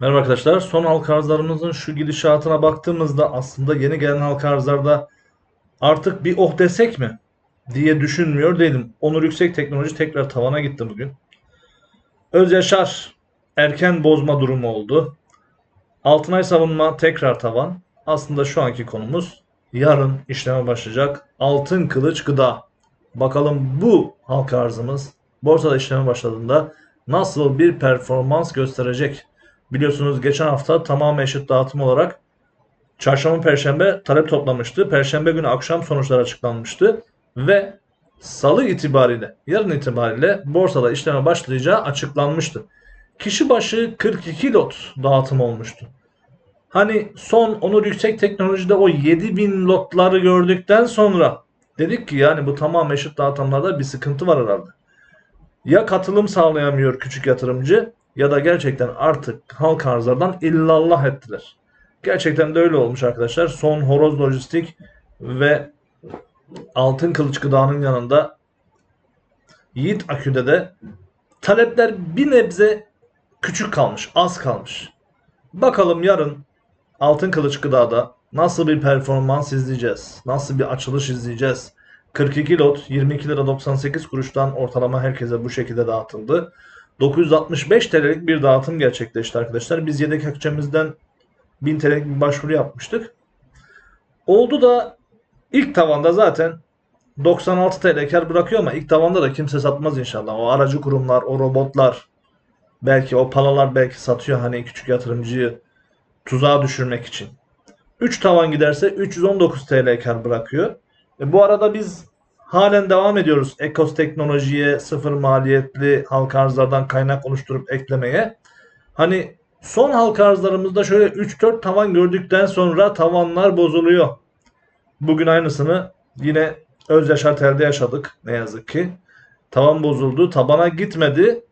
Merhaba arkadaşlar. Son halka arzlarımızın şu gidişatına baktığımızda aslında yeni gelen halka arzlarda artık bir oh desek mi diye düşünmüyor değilim. Onur Yüksek Teknoloji tekrar tavana gitti bugün. Özyaşar erken bozma durumu oldu. Altınay Savunma tekrar tavan. Aslında şu anki konumuz yarın işleme başlayacak Altın Kılıç Gıda. Bakalım bu halka arzımız borsada işleme başladığında nasıl bir performans gösterecek? Biliyorsunuz geçen hafta tamamen eşit dağıtım olarak çarşamba perşembe talep toplamıştı. Perşembe günü akşam sonuçlar açıklanmıştı ve salı itibariyle yarın itibariyle borsada işleme başlayacağı açıklanmıştı. Kişi başı 42 lot dağıtım olmuştu. Hani son Onur Yüksek Teknoloji'de o 7000 lotları gördükten sonra dedik ki yani bu tamam eşit dağıtımlarda bir sıkıntı var herhalde. Ya katılım sağlayamıyor küçük yatırımcı ya da gerçekten artık halka arzlardan illallah ettiler. Gerçekten de öyle olmuş arkadaşlar. Son Horoz Lojistik ve Altın Kılıç Gıda'nın yanında Yiğit Akü'de de talepler bir nebze küçük kalmış, az kalmış. Bakalım yarın Altın Kılıç Gıda'da nasıl bir performans izleyeceğiz? Nasıl bir açılış izleyeceğiz? 42 lot 22 lira 98 kuruştan ortalama herkese bu şekilde dağıtıldı. 965 TL'lik bir dağıtım gerçekleşti arkadaşlar. Biz yedek akçemizden 1000 TL'lik bir başvuru yapmıştık. Oldu da ilk tavanda zaten 96 TL kar bırakıyor ama ilk tavanda da kimse satmaz inşallah. O aracı kurumlar, o robotlar, belki o palalar belki satıyor hani küçük yatırımcıyı tuzağa düşürmek için. 3 tavan giderse 319 TL kar bırakıyor. E bu arada biz halen devam ediyoruz Ekos teknolojiye sıfır maliyetli halka arzlardan kaynak oluşturup eklemeye. Hani son halka arzlarımızda şöyle 3-4 tavan gördükten sonra tavanlar bozuluyor. Bugün aynısını yine Özyaşar Tel'de yaşadık ne yazık ki. Tavan bozuldu, tabana gitmedi.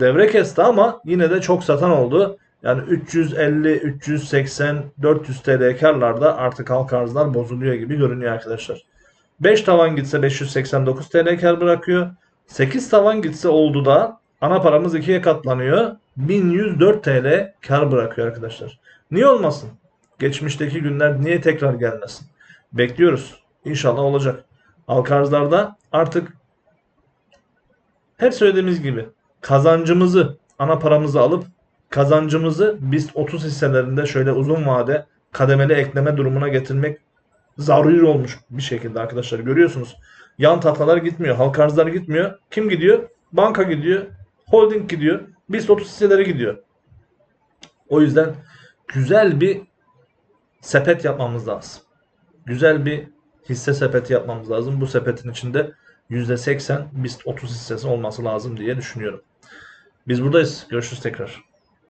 Devre kesti ama yine de çok satan oldu. Yani 350, 380, 400 TL karlarda artık halka arzlar bozuluyor gibi görünüyor arkadaşlar. 5 tavan gitse 589 TL kar bırakıyor. 8 tavan gitse oldu da ana paramız ikiye katlanıyor. 1104 TL kar bırakıyor arkadaşlar. Niye olmasın? Geçmişteki günler niye tekrar gelmesin? Bekliyoruz. İnşallah olacak. Halka artık hep söylediğimiz gibi kazancımızı, ana paramızı alıp kazancımızı biz 30 hisselerinde şöyle uzun vade kademeli ekleme durumuna getirmek zaruri olmuş bir şekilde arkadaşlar görüyorsunuz. Yan tahtalar gitmiyor, halka arzlar gitmiyor. Kim gidiyor? Banka gidiyor, holding gidiyor, BIST 30 hisseleri gidiyor. O yüzden güzel bir sepet yapmamız lazım. Güzel bir hisse sepeti yapmamız lazım. Bu sepetin içinde %80 BIST 30 hissesi olması lazım diye düşünüyorum. Biz buradayız. Görüşürüz tekrar.